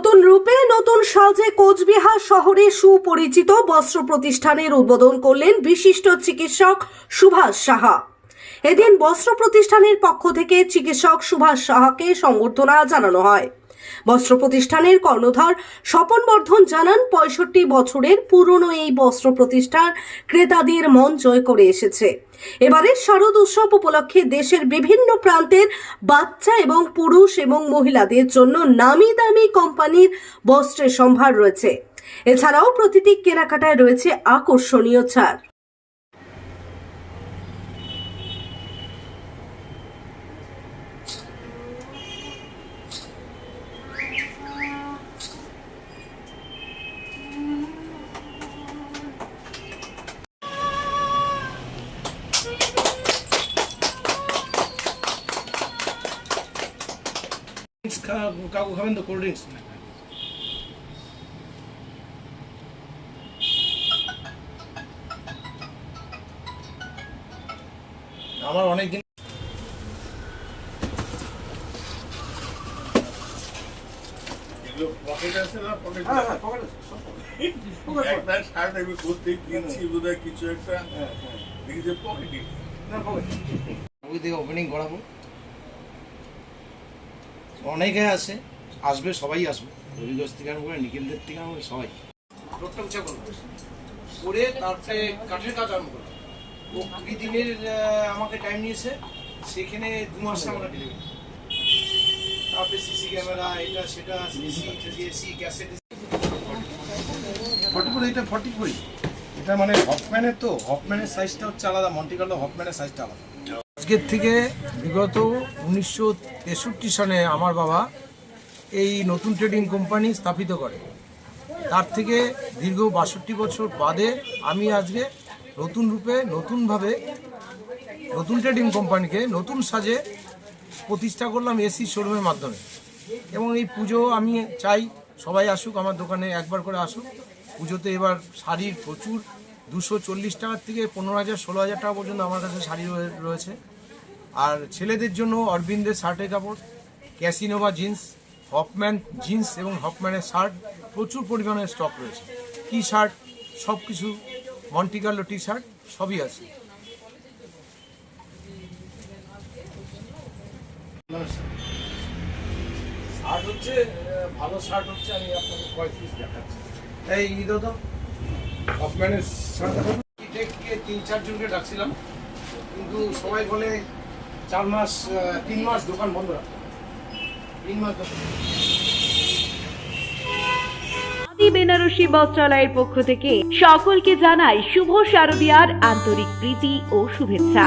নতুন রূপে নতুন সাজে কোচবিহার শহরে সুপরিচিত বস্ত্র প্রতিষ্ঠানের উদ্বোধন করলেন বিশিষ্ট চিকিৎসক সুভাষ সাহা। এদিন বস্ত্র প্রতিষ্ঠানের পক্ষ থেকে চিকিৎসক সুভাষ সাহাকে সংবর্ধনা জানানো হয়। বস্ত্র প্রতিষ্ঠানের কর্ণধার স্বপন বর্ধন জানান, পঁয়ষট্টি বছরের পুরনো এই বস্ত্র প্রতিষ্ঠান ক্রেতাদের মন জয় করে এসেছে। এবারের শারদ উৎসব উপলক্ষে দেশের বিভিন্ন প্রান্তের বাচ্চা এবং পুরুষ এবং মহিলাদের জন্য নামি দামি কোম্পানির বস্ত্রের সম্ভার রয়েছে। এছাড়াও প্রতিটি কেনাকাটায় রয়েছে আকর্ষণীয় ছাড়। কাকু খাবেন তো কোল্ড ড্রিঙ্কস আমার অনেক দিন এগুলো পকেট আছে না পকেট হ্যাঁ হ্যাঁ পকেট। একটা শার্ট আমি কিনছি বোধহয় কিছু একটা হ্যাঁ, হ্যাঁ। দেখি যে পকেটই না। ওই থেকে ওপেনিং করাবো অনেকে আছে আসবে সবাই আসবে। হরিগঞ্জ থেকে আরম্ভ করে নিখিলদের থেকে আরম্ভ সবাই। রোডটা উঁচা করব করে তারপরে কাঠের কাজ আরম্ভ করব ও কুড়ি দিনের আমাকে টাইম নিয়েছে। সেখানে দু মাসে আমরা ডেলিভারি তারপরে সিসি ক্যামেরা এটা সেটা CC AC cassette forty four এটা ফর্টি ফোরই এটা মানে হফম্যানের তো? হফম্যানের সাইজটা হচ্ছে আলাদা মন্টিকার্লো হফম্যানের সাইজটা আলাদা। আজকের থেকে বিগত উনিশশো তেষট্টি সনে আমার বাবা এই নতুন ট্রেডিং কোম্পানি স্থাপিত করে। তার থেকে দীর্ঘ বাষট্টি বছর বাদে আমি আজকে নতুন রূপে, নতুনভাবে নতুন ট্রেডিং কোম্পানিকে নতুন সাজে প্রতিষ্ঠা করলাম এসি শোরুমের মাধ্যমে। এবং এই পুজো আমি চাই, সবাই আসুক, আমার দোকানে একবার করে আসুক। পুজোতে এবার শাড়ির প্রচুর দুশো চল্লিশ টাকার থেকে পনেরো হাজার ষোলো হাজার টাকা পর্যন্ত আমার কাছে শাড়ি রয়েছে। আর ছেলেদের জন্য অরবিন্দের শার্টের কাপড় ক্যাসিনোভা জিন্স হপম্যান জিন্স এবং হপম্যানের শার্ট প্রচুর পরিমাণে স্টক রয়েছে। টি শার্ট সব কিছু মন্টিকার্লো টি শার্ট সবই আছে। শার্ট হচ্ছে ভালো শার্ট হচ্ছে আমি আপনাকে কয়েক পিস দেখাচ্ছি। এই ঈদ তো আদি বেনারসি বস্ত্রালয়ের পক্ষ থেকে সকলকে জানাই শুভ শারদিয়ার আন্তরিক প্রীতি ও শুভেচ্ছা।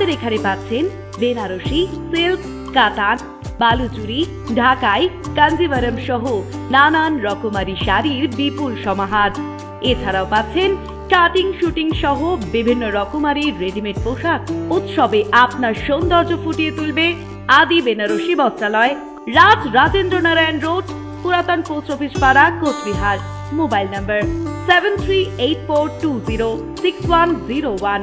আমাদের এখানে পাচ্ছেন বেনারসি, সিল্ক, কাতান, বালুচুরি, ঢাকাই কাঞ্জিভারম সহ নানান রকমারি শাড়ির বিপুল সমাহার। এছাড়াও পাচ্ছেন কাটিং, শুটিং সহ বিভিন্ন রকমারি রেডিমেড পোশাক। উৎসবে আপনার সৌন্দর্য ফুটিয়ে তুলবে আদি বেনারসি বস্ত্রালয়, রাজ রাজেন্দ্র নারায়ণ রোড, পুরাতন পোস্ট অফিস পাড়া, Coochbehar. Mobile number seven three eight four two zero six one zero one